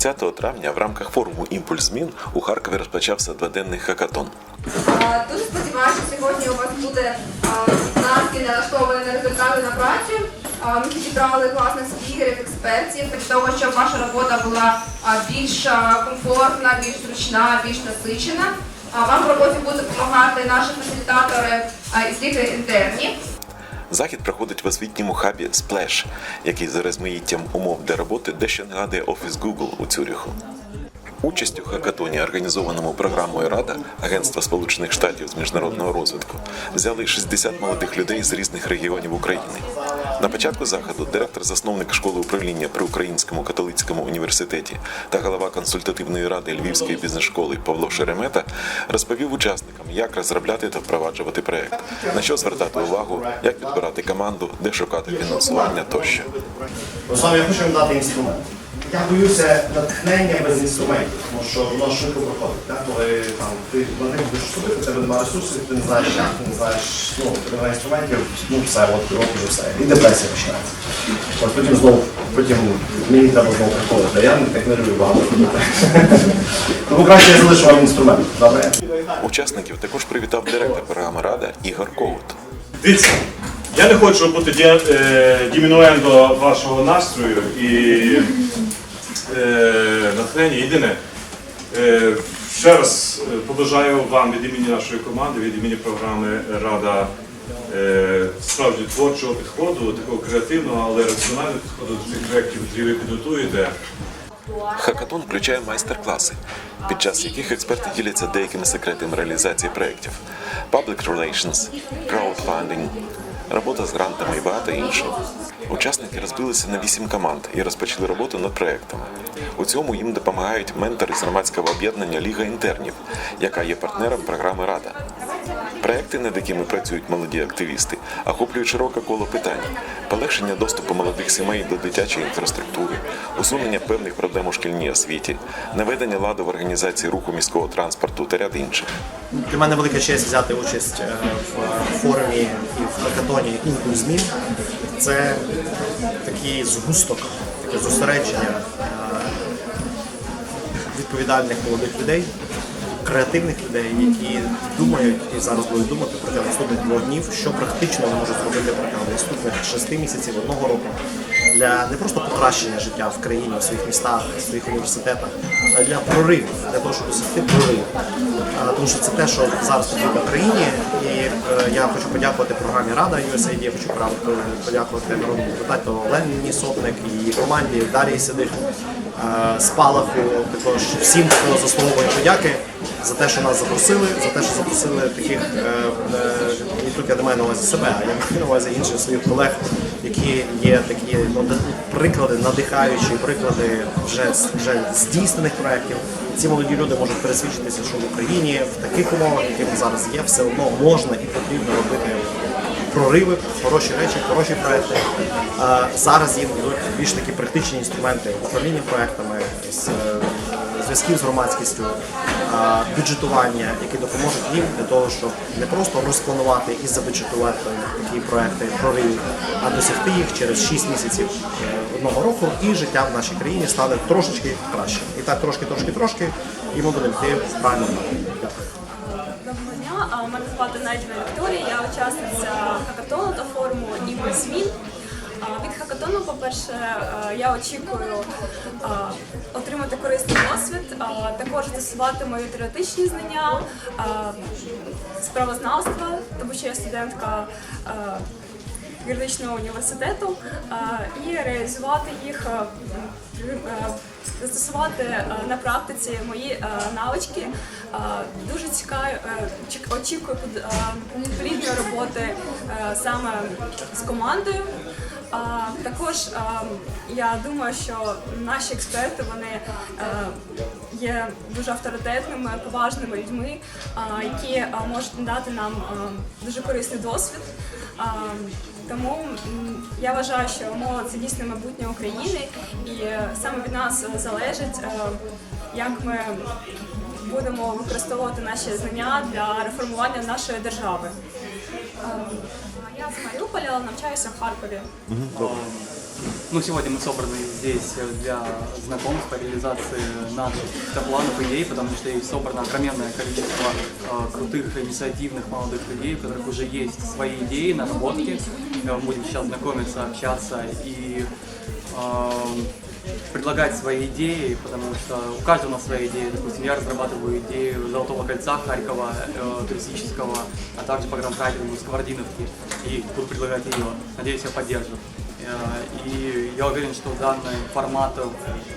30 травня в рамках форуму Імпульс змін у Харкові розпочався дводенний хакатон. Дуже сподіваюся, що сьогодні у вас буде настрій налаштований на результати на працю. Ми підібрали класних спікерів, експертів для того, щоб ваша робота була більш комфортна, більш зручна, більш насичена. Вам в роботі будуть допомагати наші фасилітатори із ліги інтерні. Захід проходить в освітньому хабі Splash, який за розмаїттям умов для роботи дещо нагадує офіс Google у Цюріху. Участь у хакатоні, організованому програмою Рада Агентства Сполучених Штатів з міжнародного розвитку, взяли 60 молодих людей з різних регіонів України. На початку заходу директор-засновник школи управління при Українському католицькому університеті та голова консультативної ради Львівської бізнес-школи Павло Шеремета розповів учасникам, як розробляти та впроваджувати проект, на що звертати увагу, як підбирати команду, де шукати фінансування тощо. Руслан, я хочу вам дати інструмент. Я боюся натхнення без інструментів, тому що воно швидко проходить. Так? Коли там, ти на них будеш вступити, в тебе немає ресурсів, ти не знаєш як, ти не знаєш, ну, ти немає інструментів, ну все, от рок вже все. І депресія починається. От потім знову, потім мені треба знову приходити. А я так не люблю багато робити. Тому краще я залишу вам інструмент. Добре? Учасників також привітав директор програми Рада Ігор Коут. Дивіться, я не хочу бути е, дімінуендо вашого настрою і натхнення. Єдине, е, ще раз е, побажаю вам від імені нашої команди, від імені програми Рада е, справді творчого підходу, такого креативного, але раціонального підходу до цих проєктів, які ви підготуєте. Хакатон включає майстер-класи, під час яких експерти діляться деякими секретами реалізації проєктів, public relations, crowdfunding, робота з грантами і багато іншого. Учасники розбилися на вісім команд і розпочали роботу над проєктами. У цьому їм допомагають ментори з громадського об'єднання Ліга інтернів, яка є партнером програми Рада. Проекти, над якими працюють молоді активісти, охоплюють широке коло питань: полегшення доступу молодих сімей до дитячої інфраструктури, усунення певних проблем у шкільній освіті, наведення ладу в організації руху міського транспорту та ряд інших. Для мене велика честь взяти участь е, в форумі і в хакатоні «Імпульс змін. Це такий згусток, таке зосередження е, відповідальних молодих людей, креативних людей, які думають і зараз будуть думати протягом наступних двох днів, що практично вони можуть зробити протягом наступних шести місяців одного року для не просто покращення життя в країні, в своїх містах, в своїх університетах, а для проривів, для того, щоб досягти прориву. Тому що це те, що зараз потрібно країні. І е, я хочу подякувати програмі Рада USAID, я хочу подякувати народному депутату Олені Сотник і її команді Дарії Сидих, е, Спалаху, також всім, хто заслуговує подяки за те, що нас запросили, за те, що запросили таких е, е, не тільки я маю на увазі себе, а я маю на увазі інших своїх колег, які є такі ну, приклади, надихаючі приклади вже, вже здійснених проєктів. Ці молоді люди можуть пересвідчитися, що в Україні в таких умовах, які зараз є, все одно можна і потрібно робити прориви, хороші речі, хороші проекти. Зараз їм йдуть більш такі практичні інструменти управління проектами, е, зв'язків з громадськістю, бюджетування, які допоможуть їм для того, щоб не просто розпланувати і забюджетувати такі проекти проривів, а досягти їх через 6 місяців е, одного року, і життя в нашій країні стане трошечки краще. І так трошки, трошки, трошки, і ми будемо йти в правильному напрямку. А, мене звати Найдіна Вікторія, я учасниця хакатону та форуму «Ніби змін. Від хакатону, по-перше, я очікую отримати корисний досвід, також застосувати мої теоретичні знання, справознавства, тому що я студентка юридичного університету і реалізувати їх, а, а, застосувати на практиці мої навички. Дуже чек- очікую плідної роботи саме з командою. А, Також а, я думаю, що наші експерти вони е, є дуже авторитетними, поважними людьми, а, які а, можуть надати нам а, дуже корисний досвід. А, Тому я вважаю, що молодь це дійсно майбутнє України, і е, саме від нас е, залежить, е, як ми будемо використовувати наші знання для реформування нашої держави. Маріуполя навчаюся в Харкові. Ну, сегодня мы собраны здесь для знакомства, реализации наших планов, идей, потому что здесь собрано огроменное количество э, крутых, инициативных молодых людей, у которых уже есть свои идеи, наработки. Э, будем сейчас знакомиться, общаться и э, предлагать свои идеи, потому что у каждого у нас своя идея. Допустим, я разрабатываю идею Золотого кольца Харькова, э, туристического, а также по гранд-райдингу Сковородиновки, и буду предлагать ее. Надеюсь, ее поддержат. Э, И я уверен, что данный формат,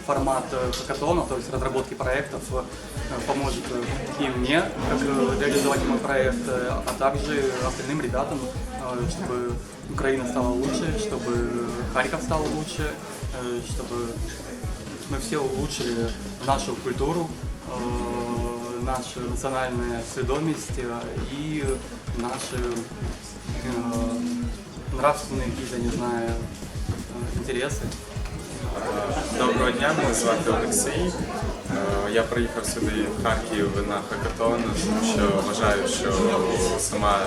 формат э, хакатона, то есть разработки проектов, э, поможет э, и мне, как э, реализовать мой проект, э, а также остальным ребятам, э, чтобы Украина стала лучше, чтобы Харьков стал лучше, э, чтобы мы все улучшили нашу культуру, э, нашу национальную сведомость э, и наши э, нравственные какие-то, не знаю, э, интересы. Доброго дня, мене звати Олексій. Е, Я приїхав сюди в Харків на хакатон, тому що вважаю, що сама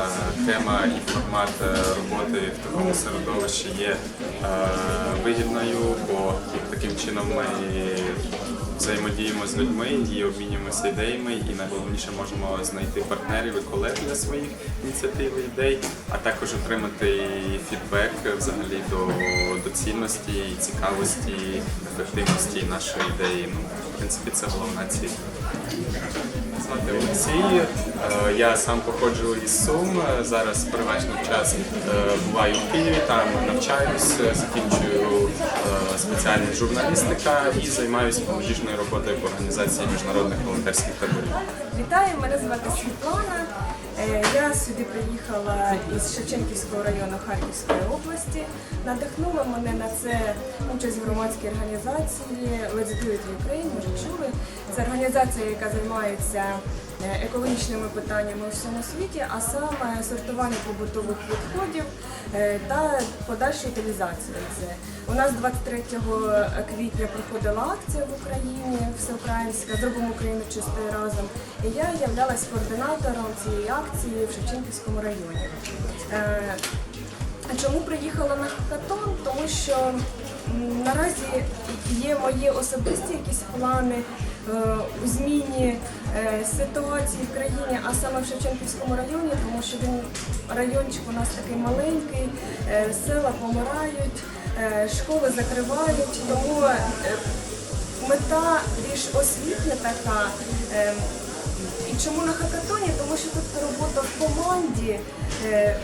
тема і формат е, роботи в такому середовищі є е, вигідною, бо таким чином ми взаємодіємо з людьми і обмінюємося ідеями, і найголовніше можемо знайти партнерів і колег для своїх ініціатив і ідей, а також отримати фідбек взагалі до доцільності, і цікавості, ефективності нашої ідеї. Ну, в принципі, це головна ціль. Звати Олексій. Е, Я сам походжу із Сум. Е, Зараз переважно час е, буваю в Києві, там навчаюсь, закінчую спеціальність журналістика і займаюся молодіжною роботою в організації міжнародних волонтерських таборів. Вітаю, мене звати Світлана. Е, Я сюди приїхала із Шевченківського району Харківської області. Надихнула мене на це участь в громадській організації Let's Do It Ukraine, може чули. Це організація, яка займається екологічними питаннями у всьому світі, а саме сортування побутових відходів е, та подальшу утилізацію. Це у нас 23 квітня проходила акція в Україні всеукраїнська Зробимо Україну чистою разом. І я являлась координатором цієї акції в Шевченківському районі. Е, Чому приїхала на хакатон? Тому що наразі є мої особисті якісь плани е, у зміні е, ситуації в країні, а саме в Шевченківському районі, тому що він райончик у нас такий маленький, е, села помирають, е, школи закривають, тому е, мета більш освітня така. Чому на хакатоні? Тому що тут робота в команді. Е,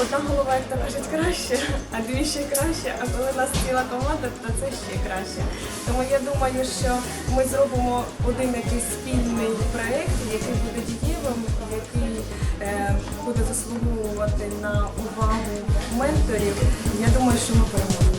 Одна голова, як то кажуть, краще, а дві ще краще, а коли нас ціла команда, то це ще краще. Тому я думаю, що ми зробимо один якийсь спільний проєкт, який буде дієвим, який е, буде заслуговувати на увагу менторів. Я думаю, що ми переможемо.